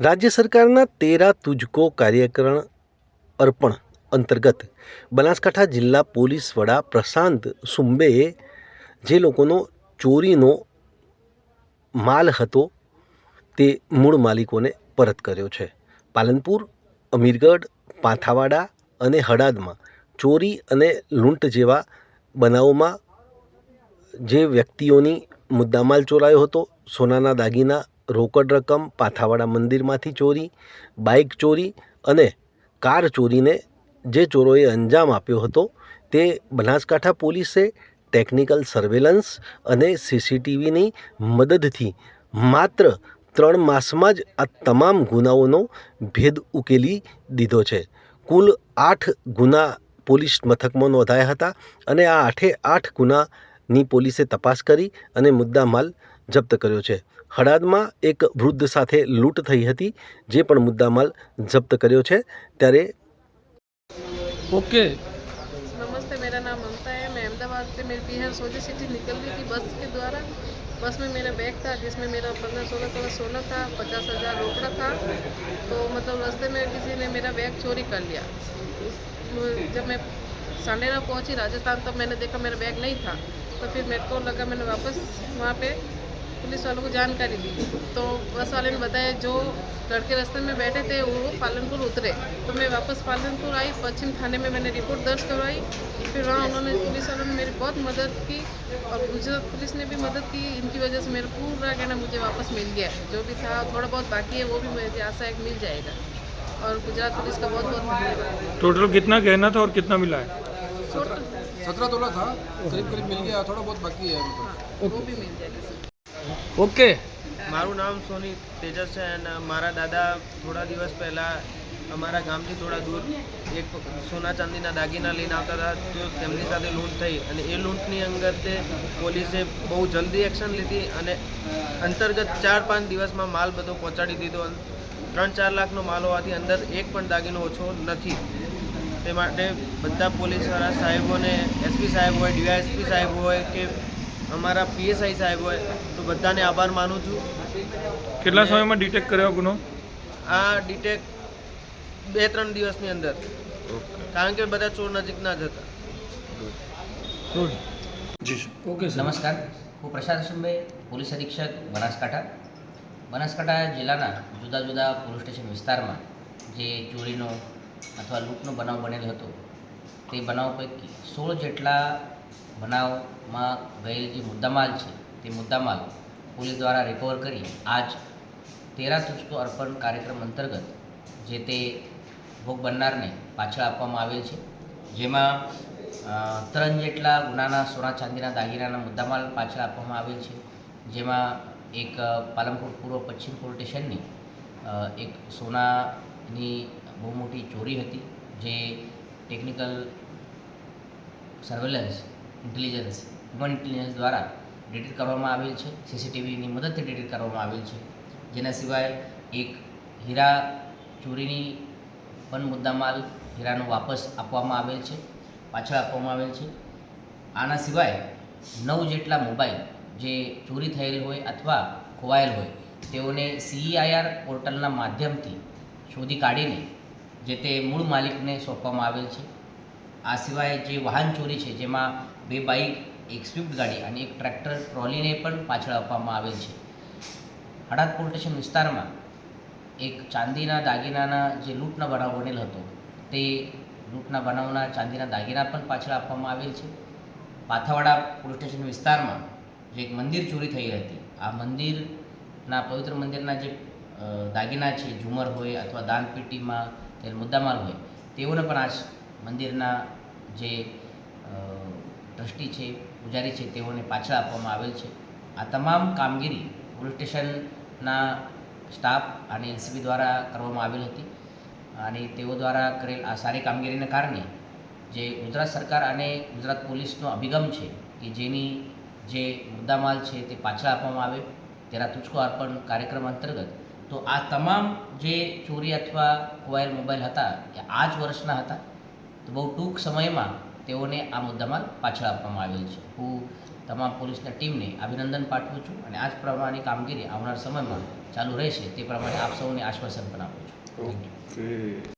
રાજ્ય સરકારના તેરા તુજકો કાર્યક્રમ અર્પણ અંતર્ગત બનાસકાંઠા જિલ્લા પોલીસ વડા પ્રશાંત સુંબેએ જે લોકોનો ચોરીનો માલ હતો તે મૂળ માલિકોને પરત કર્યો છે. પાલનપુર, અમીરગઢ, પાંથાવાડા અને હડાદમાં ચોરી અને લૂંટ જેવા બનાવોમાં જે વ્યક્તિઓની મુદ્દામાલ ચોરાયો હતો, સોનાના દાગીના રોકડ રકમ, પાથાવાડા મંદિરમાંથી ચોરી, બાઇક ચોરી અને કાર ચોરીને જે ચોરોએ અંજામ આપ્યો હતો તે બનાસકાંઠા પોલીસે ટેકનિકલ સર્વેલન્સ અને સીસીટીવીની મદદથી માત્ર ત્રણ માસમાં જ આ તમામ ગુનાઓનો ભેદ ઉકેલી દીધો છે. કુલ આઠ ગુના પોલીસ મથકમાં નોંધાયા હતા અને આ આઠે આઠ ગુનાની પોલીસે તપાસ કરી અને મુદ્દામાલ જપ્ત કર્યો છે હડાદમાં એક વૃદ્ધ સાથે લૂંટ થઈ હતી જે પણ મુદ્દામાલ જપ્ત કર્યો છે ત્યારે ओके नमस्ते मेरा नाम ममता है मैं अहमदाबाद से मेरी बिहार सोजा सिटी निकल रही थी बस के द्वारा बस में मेरा बैग था जिसमें मेरा पंद्रह सोलह तोला सोना था पचास हज़ार रोकड़ा था तो मतलब रास्ते में किसी ने मेरा बैग चोरी कर लिया उस- जब मैं सांडेरा पहुंची राजस्थान तब मैंने देखा मेरा बैग नहीं था तो फिर मेरे को लगा मैंने वापस वहाँ पे पुलिस वालों को जानकारी दी। तो बस वाले ने बताया जो लड़के रास्ते में बैठे थे वो पालनपुर उतरे। तो मैं वापस पालनपुर आई पश्चिम थाने में मैंने रिपोर्ट दर्ज करवाई। फिर वहाँ उन्होंने पुलिस वालों ने मेरी बहुत मदद की और गुजरात पुलिस ने भी मदद की। इनकी वजह से मेरा पूरा गहना मुझे वापस मिल गया। जो भी था थोड़ा बहुत बाकी है वो भी मुझे आशा है कि मिल जाएगा। और गुजरात पुलिस का बहुत बहुत धन्यवाद। टोटल कितना गहना था और कितना मिला है? टोटल सत्रह तोला था करीब करीब मिल गया थोड़ा बहुत बाकी है तो हाँ वो भी मिल जाएगा सर। ઓકે. મારું નામ સોની તેજસ છે અને મારા દાદા થોડા દિવસ પહેલાં અમારા ગામથી થોડા દૂર એક સોના ચાંદીના દાગીના લઈને આવતા હતા, તો તેમની સાથે લૂંટ થઈ અને એ લૂંટની અંદર તે પોલીસે બહુ જલ્દી એક્શન લીધી અને અંતર્ગત ચાર પાંચ દિવસમાં માલ બધો પહોંચાડી દીધો ત્રણ ચાર લાખનો માલ હોવાથી અંદર એક પણ દાગીનો ઓછો નથી. તે માટે બધા પોલીસવાળા સાહેબોને, એસપી સાહેબ હોય, ડીવાયએસપી સાહેબ હોય કે અમારા પીએસઆઈ સાહેબ હોય તો બધાને આભાર માનું છું. કેટલા સમયમાં ડિટેક્ટ કર્યો ગુનો? આ ડિટેક બે ત્રણ દિવસની અંદર. કારણ કે બધા ચોર નજીકના જ હતા. ઓકે નમસ્કાર. હું પ્રશાંત સુંબે પોલીસ અધિક્ષક બનાસકાંઠા. બનાસકાંઠા જિલ્લાના જુદા જુદા પોલીસ સ્ટેશન વિસ્તારમાં જે ચોરીનો અથવા લૂંટનો બનાવ બનેલો હતો તે બનાવ પૈકી સોળ જેટલા બનાવમાં ગયેલ જે મુદ્દામાલ છે, તે મુદ્દામાલ પોલીસ દ્વારા રિકવર કરી આજ તેરા તુસ્કો અર્પણ કાર્યક્રમ અંતર્ગત જે તે ભોગ બનનારને પાછળ આપવામાં આવેલ છે. જેમાં ત્રણ જેટલા ગુનાના સોના ચાંદીના દાગીનાના મુદ્દામાલ પાછળ આપવામાં આવેલ છે. જેમાં એક પાલનપુર પૂર્વ પશ્ચિમ પોલીસ સ્ટેશનની એક સોનાની બહુ મોટી ચોરી હતી, જે technical surveillance intelligence human intelligence દ્વારા ડિટેક્ટ કરવામાં આવેલ છે સીસીટીવીની મદદથી ડિટેક્ટ કરવામાં આવેલ છે. જેના સિવાય એક હીરા ચોરીની પણ મુદ્દામાલ હીરાનો વાપસ આપવામાં આવેલ છે, પાછળ આપવામાં આવેલ છે. આના સિવાય નવ જેટલા મોબાઈલ જે ચોરી થયેલ હોય અથવા ખોવાયેલ હોય, તેઓને સીઈઆઈઆર પોર્ટલના માધ્યમથી શોધી કાઢીને જે તે મૂળ માલિકને સોંપવામાં આવેલ છે. આ સિવાય જે વાહન ચોરી છે, જેમાં બે બાઇક એક સ્વિફ્ટ ગાડી અને એક ટ્રેક્ટર ટ્રોલીને પણ પાછળ આપવામાં આવેલ છે. હડાદ પોલીસ સ્ટેશન વિસ્તારમાં એક ચાંદીના દાગીનાના જે લૂંટના બનાવ બનેલ હતો, તે લૂંટના બનાવના ચાંદીના દાગીના પણ પાછળ આપવામાં આવેલ છે. પાથાવાડા પોલીસ સ્ટેશન વિસ્તારમાં જે એક મંદિર ચોરી થઈ હતી, આ મંદિરના પવિત્ર મંદિરના જે દાગીના છે, ઝુમર હોય અથવા દાનપેટીમાં તે મુદ્દામાલ હોય, તેઓને પણ આ મંદિરના જે ટ્રસ્ટી છે, પૂજારી છે, તેઓને પાછળ આપવામાં આવેલ છે. આ તમામ કામગીરી પોલીસ સ્ટેશનના સ્ટાફ અને એલસીબી દ્વારા કરવામાં આવેલ હતી અને તેઓ દ્વારા કરેલ આ સારી કામગીરીને કારણે જે ગુજરાત સરકાર અને ગુજરાત પોલીસનો અભિગમ છે કે જેની જે મુદ્દામાલ છે તે પાછળ આપવામાં આવે, તેના તુચકો અર્પણ કાર્યક્રમ અંતર્ગત, તો આ તમામ જે ચોરી અથવા ખોવાયેલ મોબાઈલ હતા, એ આ જ વર્ષના હતા. તો બહુ ટૂંક સમયમાં તેઓને આ મુદ્દામાં પાછળ આપવામાં આવેલ છે. હું તમામ પોલીસના ટીમને અભિનંદન પાઠવું છું અને આ જ પ્રમાણે કામગીરી આવનાર સમયમાં ચાલુ રહેશે તે પ્રમાણે આપ સૌને આશ્વાસન પણ આપું છું. ઓકે